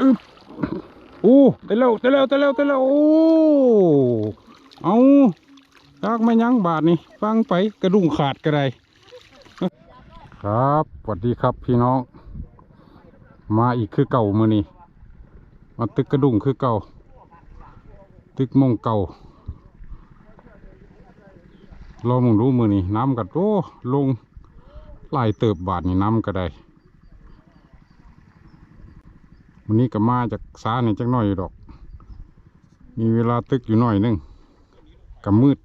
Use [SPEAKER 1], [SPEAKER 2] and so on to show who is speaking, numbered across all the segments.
[SPEAKER 1] อึบโอ้ได้แล้วได้แล้วได้แล้วได้แล้วโอ้เอาลากไม่ยั้งบาทนี่ฟังไปกระดุงขาดกระไดครับสวัสดีครับพี่น้อง มาอีกคือเก่ามือนี่มาตึกกระดุงคือเก่า ตึกมงเก่ารอมึงรู้มือนี่น้ำกัดโอ้ลงไล่เติบบาทนี่น้ำก็ได วันนี้ก็มาจากซาเนี่ยจักหน่อยดอก มีเวลาตึกอยู่หน่อยนึงกับมืด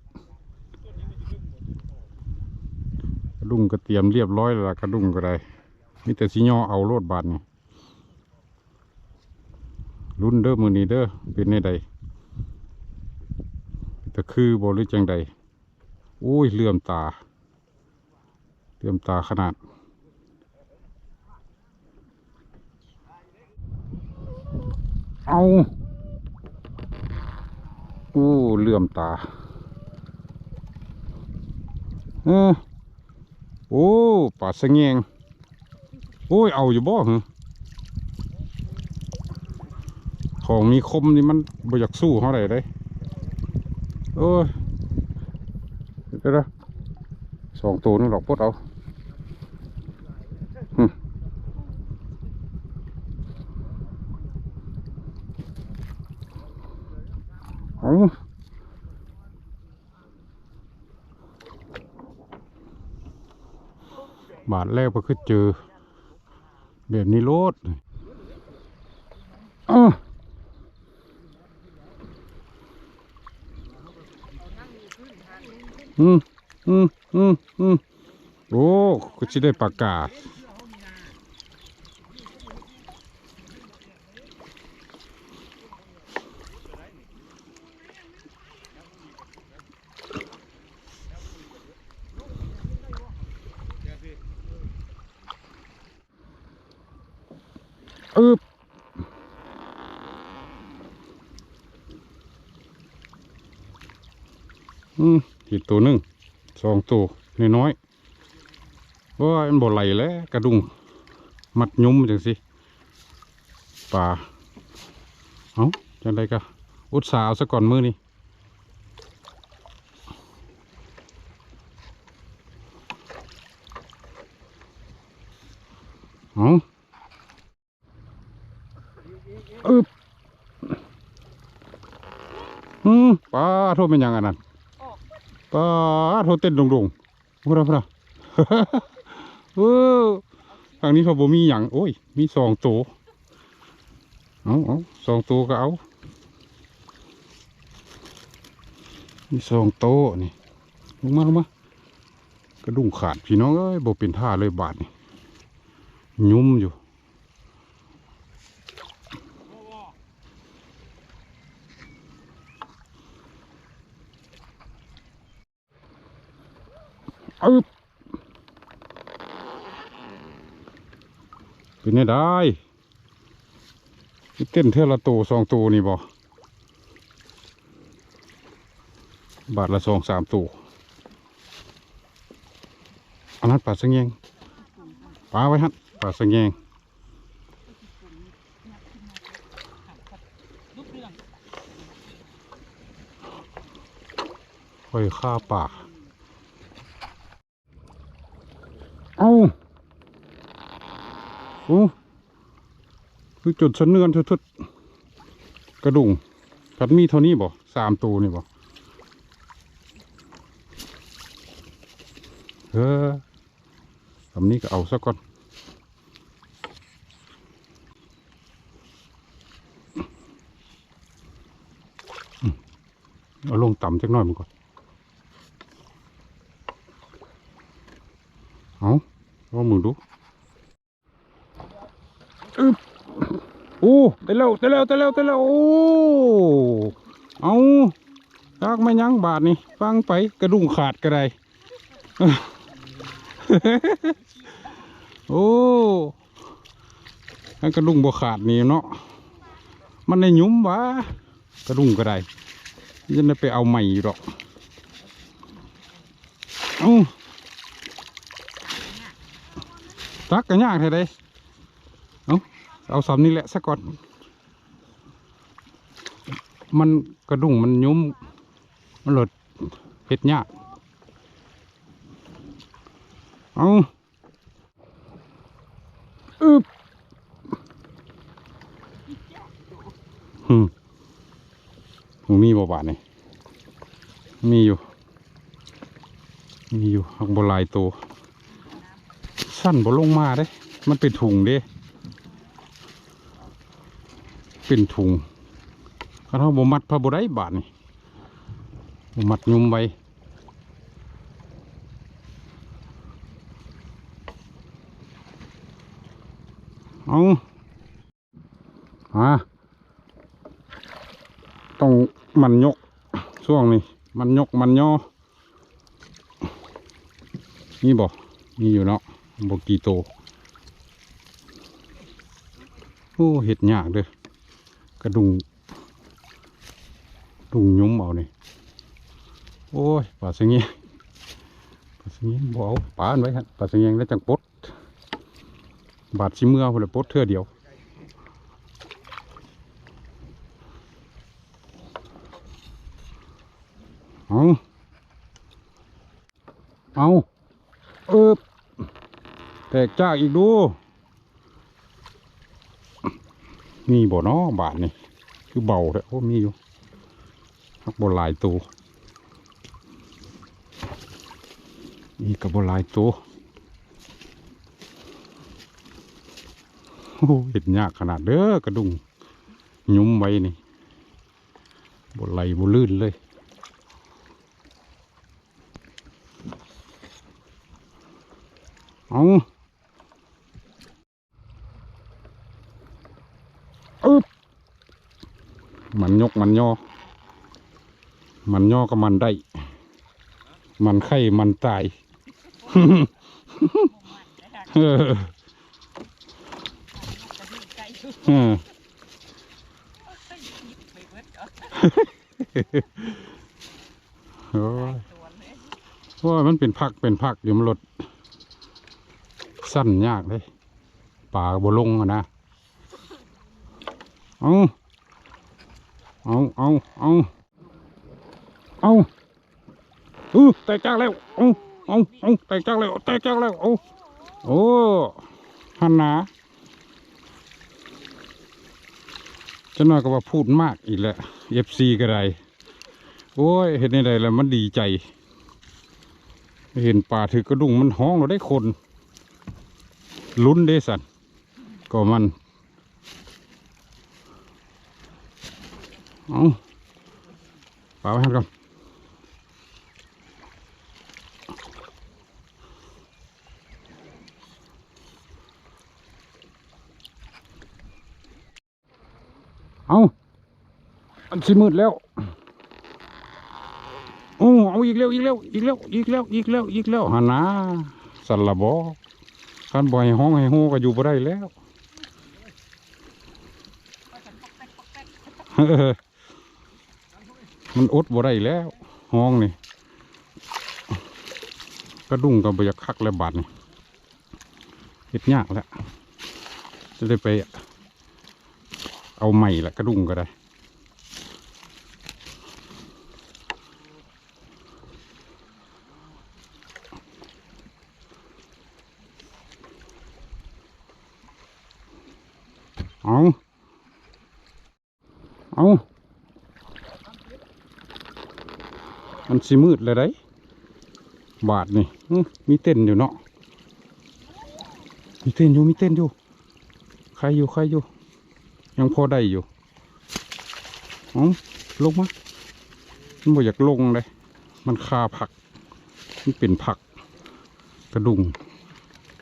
[SPEAKER 1] กระดุงก็เตรียมเรียบร้อยแล้วกระดุงก็ได้มีแต่สิย่อเอาโลดบาทนี่รุ่นเด้อมือนี้เด้อเป็นในใดแต่คือบหรือจังใดอุ้ยเลื่อมตาเลื่อมตาขนาด เอาอู้เลื่อมตาเออโอ้ป่าสะเงงโอ้ยเอาอยู่บ่หรอของมีคมนี่มันบ่อยากสู้เขาได้เลยโอ้ยเดี๋ยวนะสองตัวนี่หรอกพดเอาหึ เอาบาทแรกก็คือเจอ แบบนี้โลดอืมอืมอืมอืมโอ้ก็จะได้ปากกา อึบอืมอีกตัวหนึ่งสองตัวน้อยๆว่ามันบ่ไหลแล้วกระดุงมัดยุ้มจังสิป่าเอาจังไดก็อุตสาห์เอาซะก่อนมือนี่เอาอึบอืมป้า โทษเป็นยังอันนั้นป้าโทษเต้นดงดงพระพระเออทางนี้เขาบ่มีหยังโอ้ย มีสองตัวเอาเอาสองตัวก็เอา มีสองตัวนี่ลงมาลงมากระดุ่งขาดพี่น้องเอ้ยบ่เป็นท่าเลยบาดนี่ยุ่มอยู่ อึบเป็นไงได้เต้นเท่าละตัวสองตัวนี่บ่บาทละสองสามตัวอันนั้นปลาสังเงงปลาไว้ฮะปลาสังเงงค่อยฆ่าป่า โอ้คือจุดสะเนือนทุดๆกระดุงพัดมีเท่านี้บ่สามตัวนี่บ่เออคำนี้ก็เอาซะก่อนเอาลงต่ำจักหน่อยมันก่อน เอาลองมือดูอึบ โอ้ได้แล้วได้แล้วได้แล้วได้แล้วโอ้เอาลากไม่ยั้งบาทนี่ฟังไปกระดุงขาดกระไดโอ้อันกระดุงบ่ขาดนี่เนาะมันในหยุ้มวะกระดุงกระไดยันได้ไปเอาใหม่อยู่ดอกเอาตักกันยากแท้เด้ เอาเอาสำนี้แหละสักก่อน มันกระดุงมันยุ้มมันหลดเห็ดยากเอาอึบหืมมีบ่บาทนี่มีอยู่ มีอยู่หักบลายตัว สั้นบ่ลงมาเด้ มันเป็นถุงเด้ เป็นถุงถ้าเราบ่มัดพระบ่ได้บาทนี่บ่มัดยุมไว้เอาฮะต้องมันยกช่วงนี้มันยกมันย่อนี่บ่มีอยู่เนาะบ่กี่โต โอ้เห็ดยากเด้อ กระดุงดุงยุ้มเอานี่โอ้ยปลาสงเงียปลาสงเงียบ่เอาปลาอันไว้ฮะปลาสงเงียแล้วจังปดบาดชิเมื่อพุ่นละปดเทื่อเดียวเอาเอาเออแตกจากอีกดู มีบ่เนาะบาทนี่คือเบาแท้โอ้มีอยู่หักบ่หลายตัวมีกับบ่หลายตัวโอ้เห็นยากขนาดเด้อกระดุงยุ้มไว้นี่บ่ไหลบ่ลื่นเลย เอาอึบ มันย่อ มันย่อก็มันได้ มันไข่มันตายเออเออโอ้ยเพราะว่ามันเป็นพักเป็นพักอยู่มันลด สั้นยากเลยป่าบลงอะนะ เอา เอาเอาเอาเอาอือแตกจากแล้วเอาเอาเอาแตกจากแล้วแตกจากแล้วเอาโอ้ฮันนาจะน้อยก็ว่าพูดมากอีกแล้วเอฟซีก็ได้โอ้ยเห็นในใดแล้วมันดีใจ เห็นป่าถือกระดุงมันห้องเราได้คนลุ้นเด้สันก็มัน เอาป่าไปหันกันเอาอันสิมืดแล้วโอ้เอาอีกแล้วอีกแล้วอีกแล้วอีกแล้วอีกแล้วอีกแล้วหันนะสันละบอคันบ่อยห้องให้ฮู้ก็อยู่บ่ได้แล้วเออ มันอดบ่ได้แล้วห้องนี่กระดุ้งกับเบียคักและบาดนี่เห็ดยากแล้วจะได้ไปเอาใหม่ละกระดุ้งก็ได้ เอาเอามัน สิมืดเลยได้บาทนี่มีเต้นอยู่เนาะมีเต้นอยู่มีเต้นอยู่ใครอยู่ใครอยู่ ยังพอได้อยู่เอลงมามันบ่อยากลงเลย มันคาผัก มันเป็นผัก กระดุง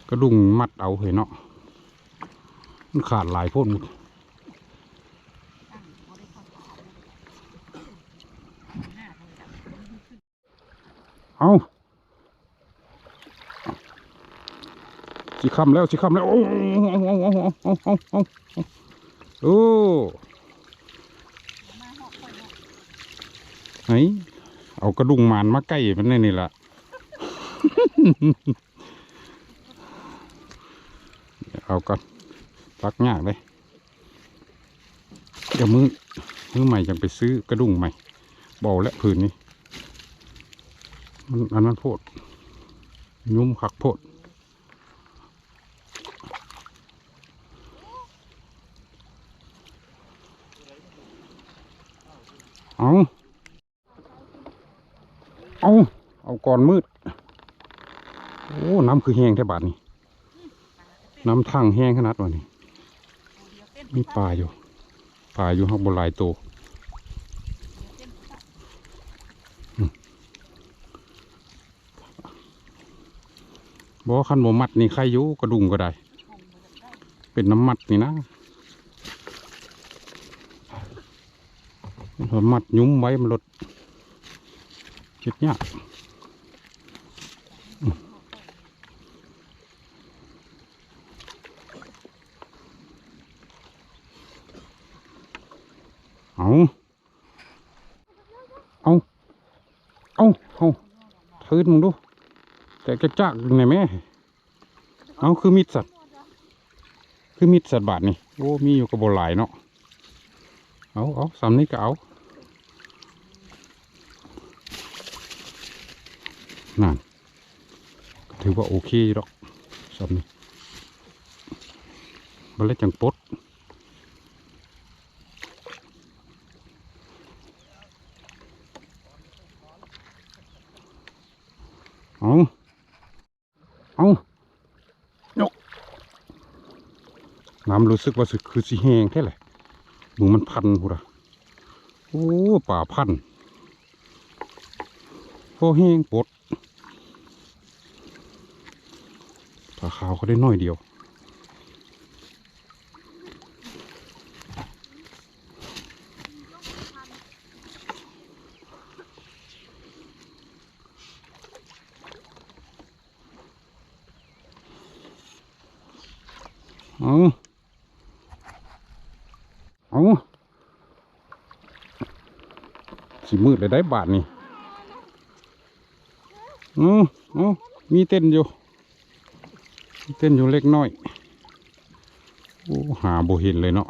[SPEAKER 1] กระดุงมัดเอาเหยเนาะมันขาดหลายพ่น เอาสิคำแล้วสิคำแล้ว โอ้เอเอาเอาเอาเอาเอาเอาโอ้ไหนเอากระดุงหมานมาใกล้มันนี่นี่ละเอาก่อนตักยากเลยเดี๋ยวมือมือใหม่จังไปซื้อกระดุงใหม่บอและผืนนี้ มันอันนั้นโพดยุ่มคักโพดเอาเอาเอาก่อนมืด โอ้ น้ำคือแห้งแค่บาทนี่น้ำทางแห้งขนาดวะนี่มีปลาอยู่ ปลาอยู่ห้องบนลายโตว บอกว่าคันโมมัดนี่ใครยู่กระดุงก็ได้ เป็นน้ำมัดนี่นะถ้ามัดยุ้มไว้มันลดคิดยากเอาเอาเอาเอาทืนมึงดู แต่จะจักๆในแม่ เอาคือมิดสัตว์ คือมิดสัตว์บาทนี่ โอ้ มีอยู่กับบหลายเนาะ เอาเอาสามนี้ก็เอานั่นถือว่าโอเคอยู่ดอกสามนี้บันเล็จังปด เอาเอายก น้ำรู้สึกว่าสิคือสีแหงแค่แหนมึงมันพันพุระโอ้ป่าพันโอ้แห้งปดป่าขาวเขาได้น้อยเดียว สิมืดเลยได้บาทนี่เอาเอมีเต้นอยู่มีเต้นอยู่เล็กน้อยโอ้หาโบเห็นเลยเนาะ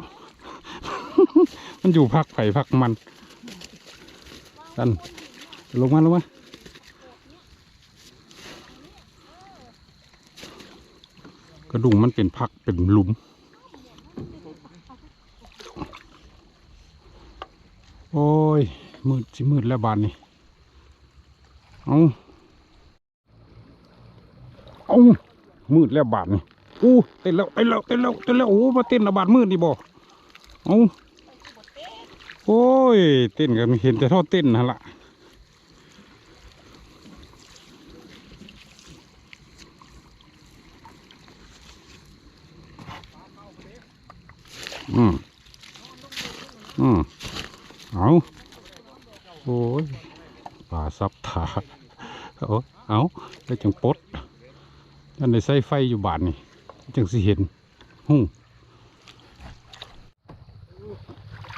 [SPEAKER 1] มันอยู่พักไผ่พักมันกันลงมาลงมากระดุงมันเป็นพักเป็นหลุม โอ้ย มืดสิมืดแล้วบานนี่เอาเอามืดแล้วบาทนี่อู้เต้นแล้วเต้นแล้วเต้นแล้วเต้นแล้วโอ้มาเต้นระบาดมืดนี่บ่เอาโอ้ยเต้นกันเห็นแต่ท่อเต้นนั่นละ อืม อืม เอาโอ้ยป่าซับถา เอาเอาไปจังปดอันในใส่ไฟอยู่บานนี่จังสิเห็นหุ่ง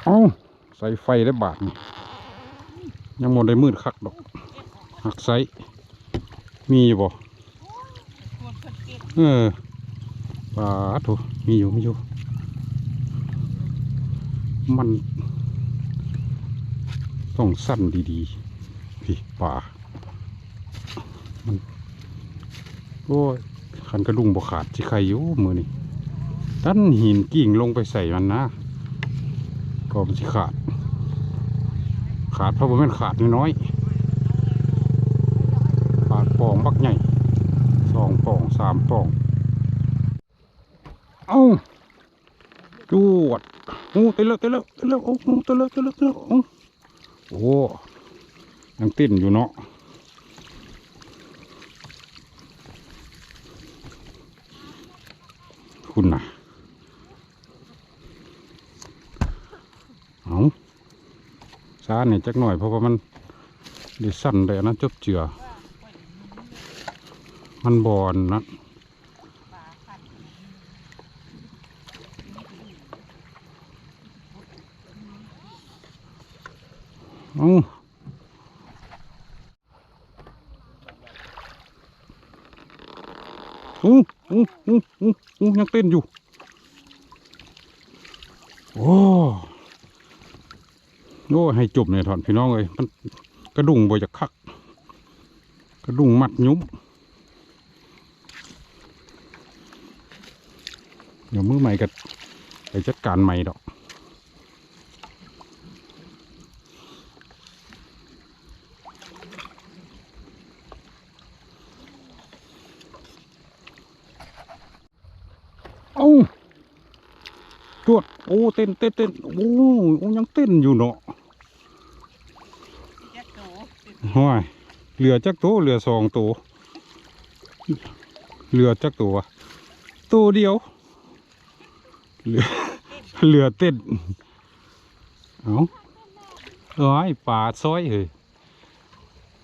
[SPEAKER 1] เอาใส่ไฟได้บาทนี่ยังหมดได้มืดคักดอกหักไซมีอยู่บ่เออป่าถูมีอยู่มีอยู่ มัน ต้องสั้นดีๆพี่ป่า มัน โอ้ยขันกระดุงบกขาดสิใครอยู่มือนี่ตั้นหินกิ่งลงไปใส่มันนะก็มันสิขาด ขาดเพราะมันขาดน้อยขาดปองบักใหญ่สองปองสามปอง เอาจวดโอ้เตล้วเตล้วเตล้วโอ้เตล้วเตล้วเตล้วโอ้โอ้ยังเต้นอยู่เนาะ คุณน่ะ เอาช้าเนี่ยจักหน่อยเพราะว่ามันดิสั่นเลยนะจบเจือ มันบอนนะเอาอู้อู้อู้อู้อู้ ยังเต้นอยู่ โอ้อ้ให้จบเนี่ยถอนพี่น้องเลยมันกระดุงบ่จะคัก กระดุงมัดยุบเดี๋ยวมือใหม่ก็ไปจัดการใหม่ดอก เอ้า ตรวจโอ้เต้นเต้นเต้นโอ้โอ้ยังเต้นอยู่เนาะ
[SPEAKER 2] แยกโต
[SPEAKER 1] ห้อยเหลือจักตัวเหลือสองตัวเหลือจักตัววะตัวเดียวเหลือเหลือเต้นเอาเอ้ยป่าซอยเฮ้ย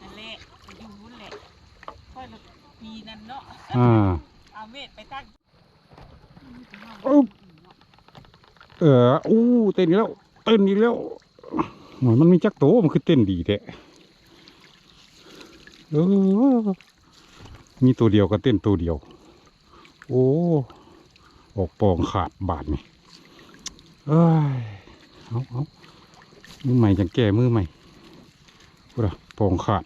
[SPEAKER 2] นั่นแหละอยู่นู่นแหละค่อยละปีนั้นเนาะ
[SPEAKER 1] อ่า
[SPEAKER 2] เอาเม็ดไปตั้ง
[SPEAKER 1] อุ๊บ เอออู้เต้นอีกแล้ว เต้นอีกแล้วหมอนมันมีจักโตมันคือเต้นดีแท้เออมีตัวเดียวก็เต้นตัวเดียว โอ้ ออกปองขาดบาดนี่เอ้ยเอาเอามือใหม่จังแก่มือใหม่พูดอะปองขาด